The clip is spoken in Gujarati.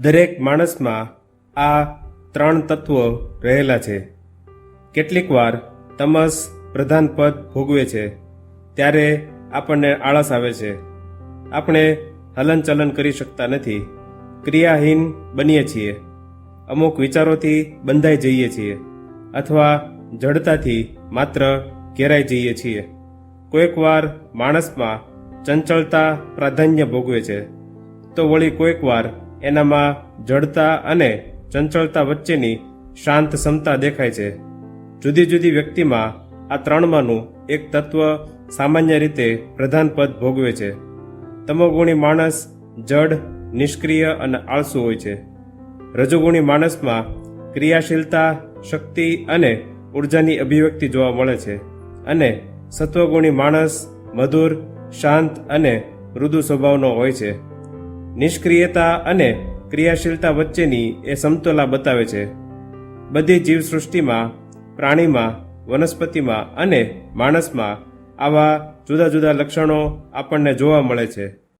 દરેક માણસમાં આ ત્રણ તત્વો રહેલા છે. કેટલીક વાર તમસ પ્રધાન પદ ભોગવે છે, ત્યારે આપણને આળસ આવે છે. આપણે હલનચલન કરી શકતા નથી. ક્રિયાહીન બનીએ છીએ. અમુક વિચારોથી બંધાઈ જઈએ છીએ, અથવા જડતાથી માત્ર ઘેરાઈ જઈએ છીએ. કોઈક વાર માણસમાં ચંચળતા પ્રાધાન્ય ભોગવે છે, તો વળી કોઈક વાર એનામાં જડતા અને ચંચળતા વચ્ચેની શાંત ક્ષમતા દેખાય છે. જુદી જુદી વ્યક્તિમાં આ ત્રણમાંનું એક તત્વ સામાન્ય રીતે પ્રધાન પદ ભોગવે છે. તમોગુણી માણસ જડ, નિષ્ક્રિય અને આળસુ હોય છે. રજોગુણી માણસમાં ક્રિયાશીલતા, શક્તિ અને ઉર્જાની અભિવ્યક્તિ જોવા મળે છે અને સત્વગુણી માણસ મધુર, શાંત અને મૃદુ સ્વભાવનો હોય છે. નિષ્ક્રિયતા અને ક્રિયાશીલતા વચ્ચેની એ સમતોલા બતાવે છે. બધી જીવસૃષ્ટિમાં, પ્રાણીમાં, વનસ્પતિમાં અને માણસમાં આવા જુદા જુદા લક્ષણો આપણને જોવા મળે છે.